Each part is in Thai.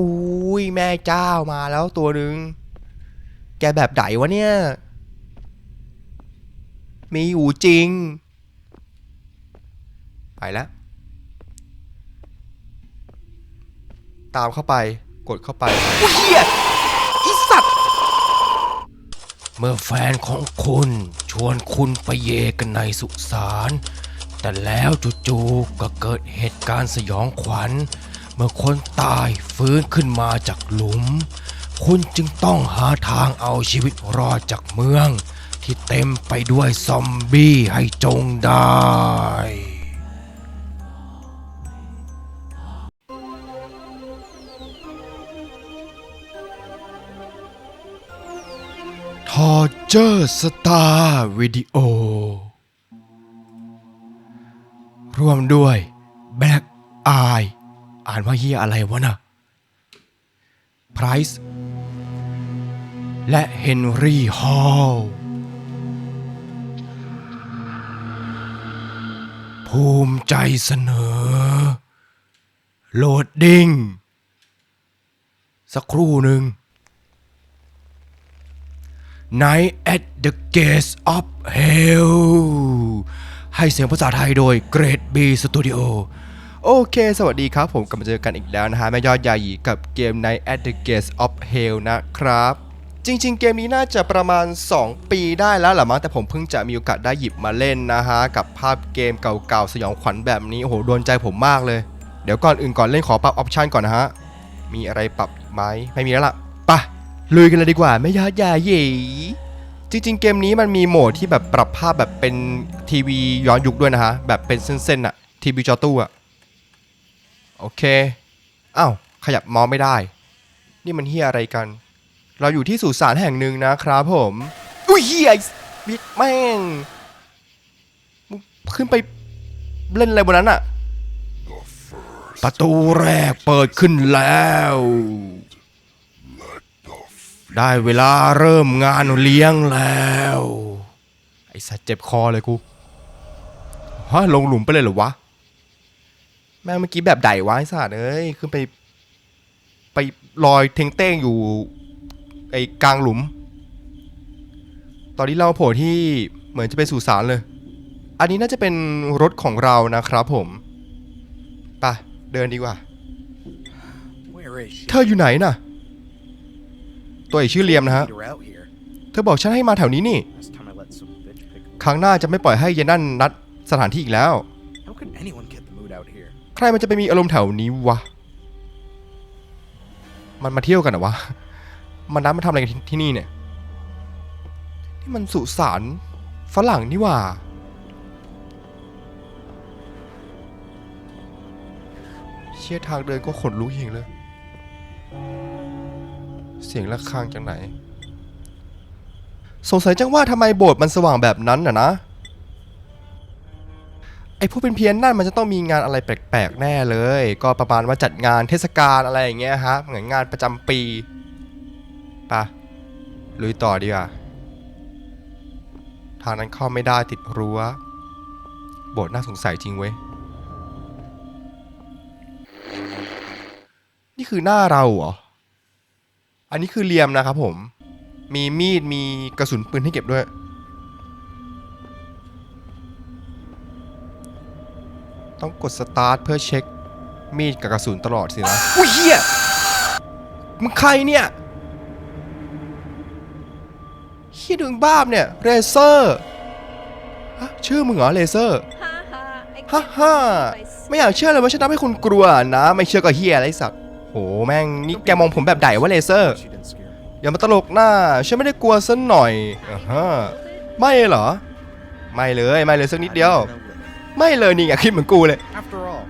อุ้ยแม่เจ้ามาแล้วตัวหนึ่งแกแบบไหนวะเนี่ย มีอยู่จริง ไปแล้ว ตามเข้าไป กดเข้าไปอุ๊ยเฮียอีสัตว์เมื่อแฟนของคุณชวนคุณไปเยกันในสุสาน แต่แล้วจู่ๆก็เกิดเหตุการณ์สยองขวัญ มื่อคนตายฟื้นขึ้นมาจากหลุม คุณจึงต้องหาทางเอาชีวิตรอดจากเมือง ที่เต็มไปด้วยซอมบี้ให้จงได้ทอร์เจอร์สตาร์วิดีโอร่วมด้วยแบล็ก อ่านว่าเฮียอะไรวะน่ะไพรส์และเฮนรี่ฮอลภูมิใจเสนอ โหลดดิ้ง สักครู่หนึ่ง Night at the Gates of Hell ให้เสียงภาษาไทยโดย Great B Studio โอเค สวัสดีครับผมกลับมาเจอกันอีกแล้วนะฮะแม่ยอดยาหยีกับเกม Night at the Gates of Hell นะครับ จริง ๆ เกมนี้น่าจะประมาณ 2 ปีได้แล้วหละมั้งแต่ผมเพิ่งจะมีโอกาสได้หยิบมาเล่นนะฮะ กับภาพเกมเก่าๆ สยองขวัญแบบนี้ โอ้โหโดนใจผมมากเลย เดี๋ยวก่อนอื่นก่อนเล่นขอปรับออปชันก่อนนะฮะ มีอะไรปรับไหมไม่มีแล้วล่ะปะลุยกันเลยดีกว่าแม่ยอดยาหยีจริงๆ เกมนี้มันมีโหมดที่แบบปรับภาพแบบเป็นทีวีย้อนยุคด้วยนะฮะแบบเป็นเส้นๆอะทีวีจอตู้อะ โอเคอ้าวขยับมอไม่ได้ นี่มันเฮียอะไรกัน เราอยู่ที่สุสานแห่งหนึ่งนะครับผม อุ้ยเฮียบิ๊กแม่งมึงขึ้นไปเล่นอะไรบนนั้นอะประตูแรกเปิดขึ้นแล้ว ได้เวลาเริ่มงานเลี้ยงแล้ว ไอ้สัตว์เจ็บคอเลยกูฮะลงหลุมไปเลยเหรอวะ แม่งเมื่อกี้แบบใดวะไอ้สัตว์เอ้ยขึ้นไป ไปลอยเทงเต้งอยู่ ไอ้กลางหลุม ตอนนี้เราโผล่ที่เหมือนจะไปสู่สารเลย อันนี้น่าจะเป็นรถของเรานะครับผมไปเดินดีกว่า Where is she? เธออยู่ไหนน่ะ ตัวไอชื่อเลียมนะฮะ Lead her out here. เธอบอกฉันให้มาแถวนี้นี่ Last time I let some bitch pick. ครั้งหน้าจะไม่ปล่อยให้เยนนั่นนัดสถานที่อีกแล้ว How could anyone รมันจะไปมีอารมณ์แถวนี้วะ มันมาเที่ยวกันเหรอวะ มันนัดมาทำอะไรกันที่ที่นี่เนี่ย นี่มันสุสานฝรั่งนี่ว่า เชี่ยทางเดินก็ขนลุกหิงเลย เสียงระฆังจากไหน สงสัยจังว่าทำไมโบสถ์มันสว่างแบบนั้นน่ะนะ ไอ้ผู้เป็นเพี้ยนนั่นมันจะต้องมีงานอะไรแปลกๆแน่เลย ก็ประมาณว่าจัดงานเทศกาลอะไรอย่างเงี้ยฮะเหมือนงานประจำปีปะลุยต่อดีกว่าทางนั้นเข้าไม่ได้ติดรั้วโบสถ์น่าสงสัยจริงเว้ย นี่คือหน้าเราเหรอ อันนี้คือเลียมนะครับผม มีมีดมีกระสุนปืนให้เก็บด้วย ต้องกดสตาร์ทเพื่อเช็คมีดกับกระสุนตลอดสินะอุ้ยเฮียมึงใครเนี่ยเฮียดึงบ้ามเนี่ยเรเซอร์ฮะชื่อมึงเหรอเรเซอร์ฮ่าฮ่าฮ่าฮ่าไม่อยากเชื่อเลยว่าฉันทำให้คุณกลัวนะไม่เชื่อก็เฮียอะไรสัตว์โหแม่งนี่แกมองผมแบบไหนวะเลเซอร์ She didn't scare me. อย่ามาตลกหน้าฉันไม่ได้กลัวซะหน่อยอ่าฮะไม่เหรอ ไม่เลย ไม่เลยสักนิดเดียว I'm not gonna live. ไม่เลยนี่ไงคิดเหมือนกูเลย After all,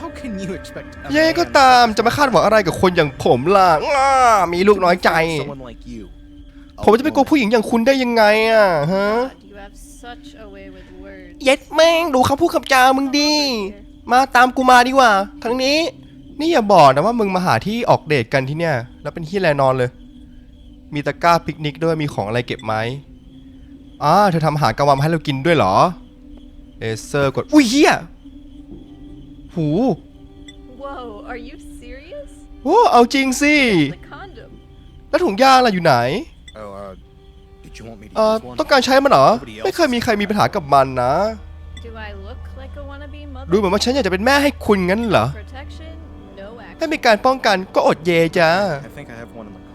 how can you expect? a ยังไงก็ man ตามจะมาคาดหวังอะไรกับคนอย่างผมล่ะอ้ามีลูกน้อยใจ Someone like you. ผมจะไปกลัวผู้หญิงอย่างคุณได้ยังไงอะฮะ God, you have such a way with words. เย็ดแม่งดูคำพูดคำจามึงดี มาตามกูมาดีกว่าทั้งนี้ นี่อย่าบอกนะว่ามึงมาหาที่ออกเดทกันที่เนี่ย แล้วเป็นที่แลนอนเลย มีตะกร้าปิกนิกด้วยมีของอะไรเก็บไหมอ่าเธอทำอาหารกลางวันมาให้เรากินด้วยเหรอ เลเซอร์กด อุ้ยเฮียหู Whoa, are you serious? โอ้เอาจริงสิ The condom. แล้วถุงยางล่ะอยู่ไหน Oh, uh, did you want me to เอ่อ use one? ต้องการใช้มันเหรอ ไม่เคยมีใครมีปัญหากับมันนะ Do I look like a wannabe mother? ดูเหมือนว่าฉันอยากจะเป็นแม่ให้คุณงั้นเหรอ Protection? No ไม่ action. มีการป้องกันก็อดเยจ้า I think I have one in the car.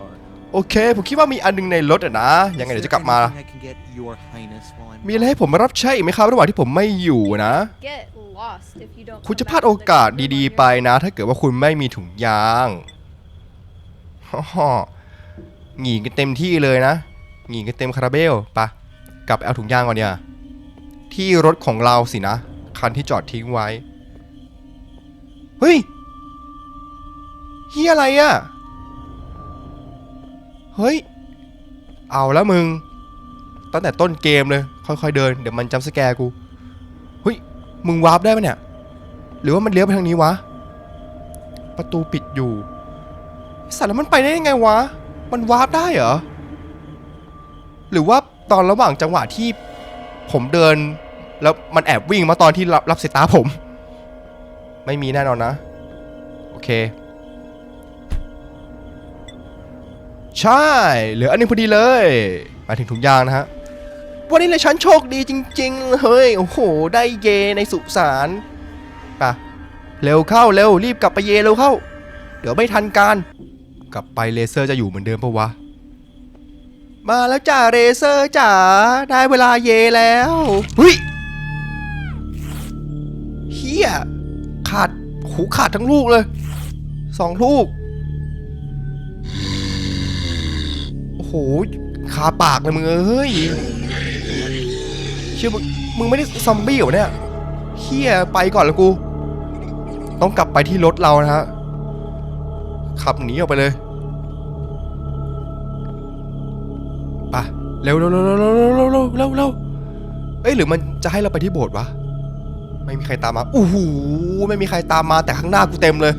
โอเค ผมคิดว่ามีอันหนึงในรถอะนะ ยังไงเดี๋ยวจะกลับมา Anything I can get your highness while I'm มีอะไรให้ผมมารับใช้อีกไหมครับระหว่างที่ผมไม่อยู่นะ Get lost if you don't. คุณ come จะ back พลาด with โอ the กาส condom ดี on ๆไป your- นะ ถ้าเกิดว่าคุณไม่มีถุงยางฮ่อหงีกันเต็มที่เลยนะหงีกันเต็มคาราเบลไปะกลับไปเอาถุงยางก่อนเนี่ยที่รถของเราสินะ คันที่จอดทิ้งไว้ เฮ้ยเฮียอะไรอะ เฮ้ย เอาแล้วมึง ตั้งแต่ต้นเกมเลย ค่อยๆเดิน เดี๋ยวมันจำสแกร์กู เฮ้ย มึงวาร์ปได้ปะเนี่ย หรือว่ามันเลี้ยวไปทางนี้วะ ประตูปิดอยู่ไอสัตว์แล้วมันไปได้ยังไงวะ มันวาร์ปได้เหรอ หรือว่าตอนระหว่างจังหวะที่ผมเดิน แล้วมันแอบวิ่งมาตอนที่รับรับสายตาผม ไม่มีแน่นอนนะ โอเค ใช่เหลืออันนึงพอดีเลยมาถึงถุงยางนะฮะวันนี้เลยฉันโชคดีจริง ๆ เฮ้ย โอ้โห ได้เยในสุสานปะเร็วเข้าเร็วรีบกลับไปเยเร็วเข้า เดี๋ยวไม่ทันการ กลับไปเลเซอร์จะอยู่เหมือนเดิมปะวะ มาแล้วจ้าเรเซอร์จ๋าได้เวลาเยแล้วเฮ้ยเฮียขาดหูขาดทั้งลูกเลยสองลูก หคาปากเลยมึงเอ้ยเชื่อมึงมึงไม่ได้ซอมบี้เหรอเนี่ยเฮียไปก่อนละกู ต้องกลับไปที่รถเรานะฮะขับหนีออกไปเลยปะเร็วเร็วเร็วเร็วเร็วเร็วเร็วเร็วเร็วเอ้ยหรือมันจะให้เราไปที่โบสถ์วะไม่มีใครตามมาอู้หูไม่มีใครตามมาแต่ข้างหน้ากูเต็มเลย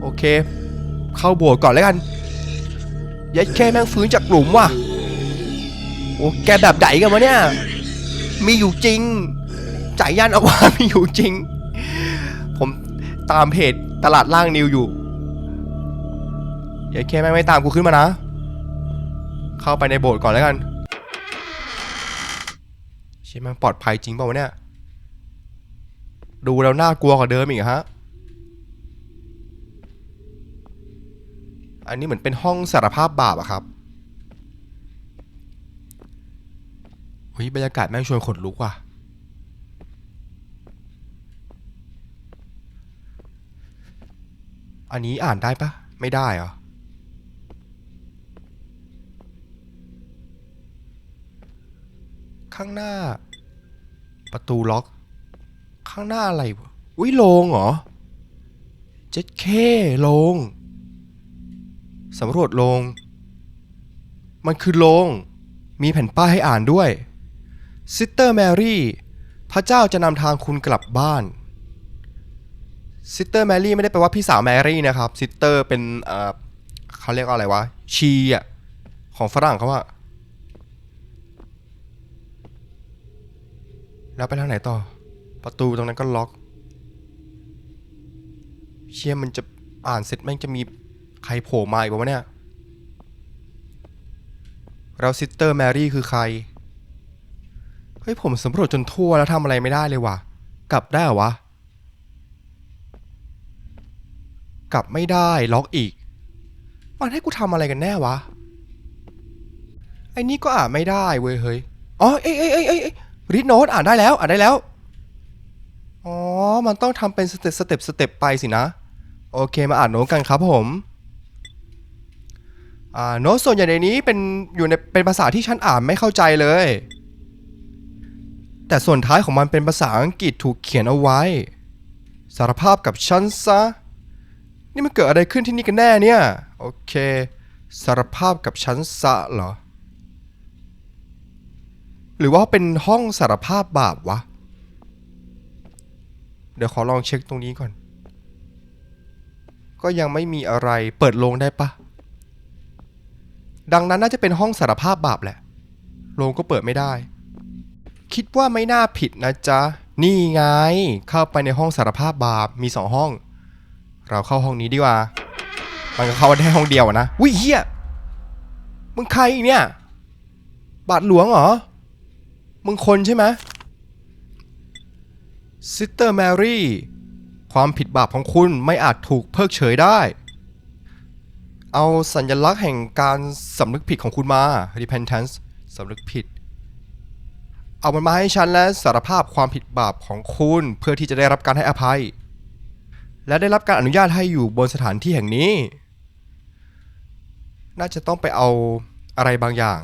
โอเค เข้าโบสถ์ก่อนแล้วกัน ยัดแค่แม่งฟื้นจากหลุมว่ะโอ้แกแบบไหนกันวะเนี่ย มีอยู่จริงจ่ายยันเอาว่ามีอยู่จริง ผมตามเพจตลาดล่างนิวอยู่ย่าแค่แม่งไม่ตามกูขึ้นมานะ เข้าไปในโบสถ์ก่อนแล้วกันเช่แม่งปลอดภัยจริงเปล่าวะเนี่ย ดูแล้วน่ากลัวกว่าเดิมอีกฮะ อันนี้เหมือนเป็นห้องสารภาพบาปอะครับเฮ้ยบรรยากาศแม่งชวนขนลุกว่ะ อันนี้อ่านได้ปะไม่ได้เหรอ ข้างหน้า ประตูล็อก ข้างหน้าอะไรวะอุ้ยโลงเหรอ เจ็ดเคโลง สำรวจโลงมันคือโลงมีแผ่นป้ายให้อ่านด้วยซิสเตอร์แมรี่พระเจ้าจะนำทางคุณกลับบ้านซิสเตอร์แมรี่ไม่ได้แปลว่าพี่สาวแมรี่นะครับซิสเตอร์เป็นเอ่อเขาเรียกว่าอะไรวะชีอะของฝรั่งเขาอะแล้วไปทางไหนต่อ ประตูตรงนั้นก็ล็อก เชี่ยมันจะอ่านเสร็จแม่งจะมี ใครโผล่มาอีกวะเนี่ยแล้วซิสเตอร์แมรี่คือใคร เฮ้ย ผมสำรวจจนทั่วแล้วทำอะไรไม่ได้เลยว่ะ กลับได้เหรอวะ กลับไม่ได้ล็อกอีก มันให้กูทำอะไรกันแน่วะ ไอ้นี่ก็อ่านไม่ได้เว้ยเฮ้ย อ๋อเอ้ยเอ้ยเอ้ยเอ้ยเอ้ยรีดโน้ตอ่านได้แล้ว อ่านได้แล้ว อ๋อ มันต้องทำเป็นสเต็ปสเต็ปสเต็ปไปสินะ โอเคมาอ่านโน้ตกันครับผม อ่าโน้ตส่วนใหญ่ในนี้เป็นอยู่ในเป็นภาษาที่ฉันอ่านไม่เข้าใจเลย แต่ส่วนท้ายของมันเป็นภาษาอังกฤษถูกเขียนเอาไว้ สารภาพกับฉันซะ นี่มันเกิดอะไรขึ้นที่นี่กันแน่เนี่ย โอเค สารภาพกับฉันซะเหรอ หรือว่าเป็นห้องสารภาพบาปวะ เดี๋ยวขอลองเช็คตรงนี้ก่อน ก็ยังไม่มีอะไรเปิดโลงได้ปะ ดังนั้นน่าจะเป็นห้องสารภาพบาปแหละ โรงก็เปิดไม่ได้ คิดว่าไม่น่าผิดนะจ๊ะ นี่ไง เข้าไปในห้องสารภาพบาป มีสองห้อง เราเข้าห้องนี้ดีกว่า มันก็เข้าได้ห้องเดียวนะ วิเฮียมึงใครเนี่ย บาทหลวงเหรอ มึงคนใช่ไหมซิสเตอร์แมรี่ ความผิดบาปของคุณไม่อาจถูกเพิกเฉยได้ เอาสัญลักษณ์แห่งการสำนึกผิดของคุณมา repentance สำนึกผิด เอามันมาให้ฉันและสารภาพความผิดบาปของคุณเพื่อที่จะได้รับการให้อภัย และได้รับการอนุญาตให้อยู่บนสถานที่แห่งนี้ น่าจะต้องไปเอาอะไรบางอย่าง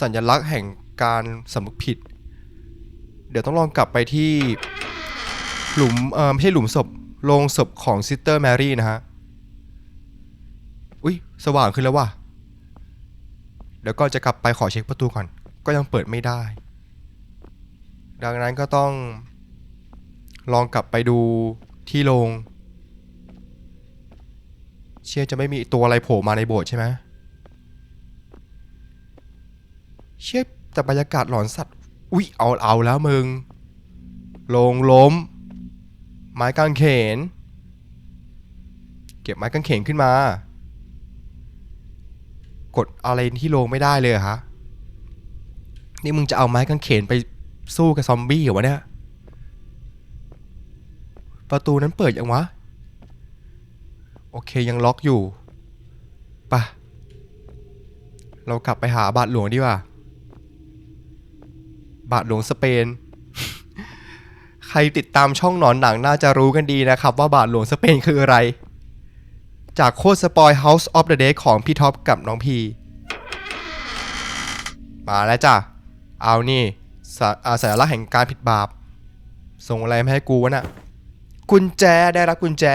สัญลักษณ์แห่งการสำนึกผิด เดี๋ยวต้องลองกลับไปที่หลุมเออไม่ใช่หลุมศพโรงศพของซิสเตอร์แมรี่นะฮะ อุ้ยสว่างขึ้นแล้วว่ะเดี๋ยวก็จะกลับไปขอเช็คประตูก่อน ก็ยังเปิดไม่ได้ ดังนั้นก็ต้อง ลองกลับไปดูที่โรงเชื่อจะไม่มีตัวอะไรโผล่มาในโบสถ์ใช่ไหมเชื่อแต่บรรยากาศหลอนสัตว์ อุ๊ย เอาเอาแล้วมึงโรงล้ม ไม้กางเขน เก็บไม้กางเขนขึ้นมา กดอะไรที่โรงไม่ได้เลยฮะ นี่มึงจะเอาไม้กางเขนไปสู้กับซอมบี้เหรอวะเนี่ย ประตูนั้นเปิดยังวะ โอเคยังล็อกอยู่ปะเรากลับไปหาบาทหลวงดีกว่า บาทหลวงสเปน ใครติดตามช่องหนอนหนังน่าจะรู้กันดีนะครับ ว่าบาทหลวงสเปนคืออะไร จากโคสปอย House of the Dead ของพี่ท็อปกับน้องพี มาแล้วจ้ะ เอานี่สาสัญลักษณ์แห่งการผิดบาป ส่งอะไรมาให้กูวะน่ะกุญแจได้รับกุญแจ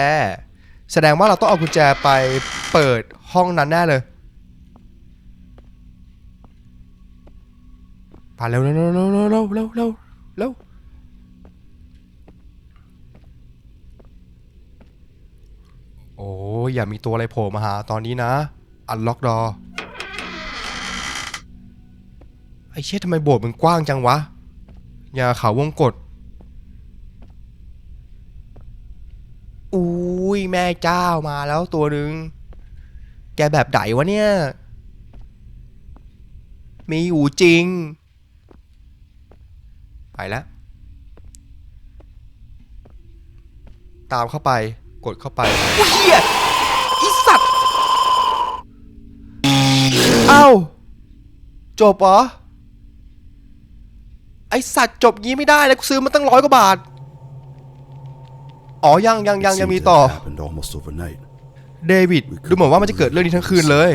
แสดงว่าเราต้องเอากุญแจไปเปิดห้องนั้นแน่เลยไปเร็วเร็วเร็วเร็วเร็วเร็วเร็วเร็วเร็ว โอ้ยอย่ามีตัวอะไรโผล่มาหาตอนนี้นะอันล็อกดอไอ้เชี่ยทำไมโบสถ์มันกว้างจังวะ อย่าเขาวงกฏอุ้ยแม่เจ้ามาแล้วตัวหนึ่งแกแบบไหนวะเนี่ย มีอยู่จริง ไปแล้ว ตามเข้าไป กดเข้าไปอุ้ยเฮียอีสัตว์เอ้าจบเหรอไอสัตว์จบงี้ไม่ได้แล้วกูซื้อมาตั้งร้อยกว่าบาท อ๋อ ยังยังยัง It ยัง seemed มี to ต่อ have happened almost overnight. เดวิดดูเหมือนว่ามันจะเกิดเรื่องนี้ทั้งคืนเลย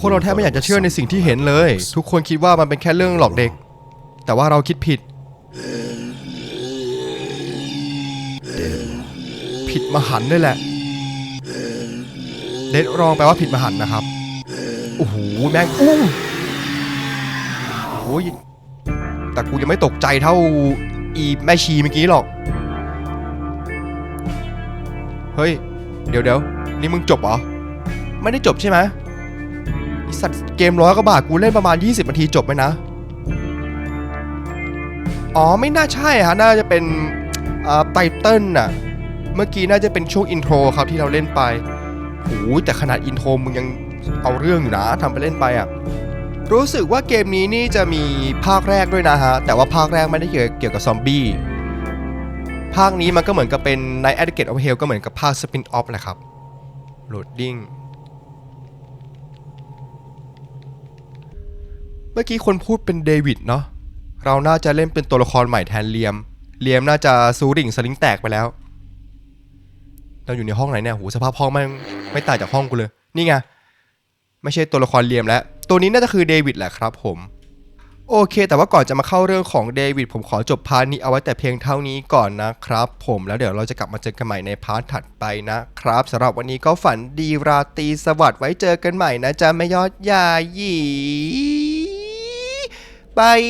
พวกเราแทบไม่อยากจะเชื่อในสิ่งที่เห็นเลย ทุกคนคิดว่ามันเป็นแค่เรื่องหลอกเด็ก แต่ว่าเราคิดผิด ผิดมหันด้วยแหละ เดดรองแปลว่าผิดมหันนะครับ โอ้โห แม่งอู้โอ้ยแต่กูยังไม่ตกใจเท่าอีแม่ชีเมื่อกี้หรอก เฮ้ย เดี๋ยวเดี๋ยวนี่มึงจบเหรอ ไม่ได้จบใช่ไหมไอสัตว์เกมร้อยกว่าบาทกูเล่นประมาณ 20นาทีจบไหมนะ อ๋อ ไม่น่าใช่ฮะ น่าจะเป็นไตเติ้ลน่ะ เมื่อกี้น่าจะเป็นช่วงอินโทรครับที่เราเล่นไปโอ้ยแต่ขนาดอินโทรมึงยังเอาเรื่องอยู่นะทำไปเล่นไปอะรู้สึกว่าเกมนี้นี่จะมีภาคแรกด้วยนะฮะ แต่ว่าภาคแรกไม่ได้เกี่ยวกับซอมบี้ ภาคนี้มันก็เหมือนกับเป็น Night at the Gate of Hell ก็เหมือนกับภาค Spin Off แหละครับ Loading เมื่อกี้คนพูดเป็นเดวิดเนาะเราน่าจะเล่นเป็นตัวละครใหม่แทนเลียม เลียมน่าจะซูริ่งสลิงแตกไปแล้ว เราอยู่ในห้องไหนเนี่ยโหสภาพห้องไม่ไม่ต่างจากห้องกูเลย นี่ไง ไม่ใช่ตัวละครเลียมแล้ว ตัวนี้น่าจะคือเดวิดแหละครับผมโอเค แต่ว่าก่อนจะมาเข้าเรื่องของเดวิดผมขอจบพาร์ทนี้เอาไว้แต่เพียงเท่านี้ก่อนนะครับ ผมแล้วเดี๋ยวเราจะกลับมาเจอกันใหม่ในพาร์ทถัดไปนะครับสำหรับวันนี้ก็ฝันดีราตรีสวัสดิ์ไว้เจอกันใหม่นะจ๊ะแม่ยอดยาหยีบาย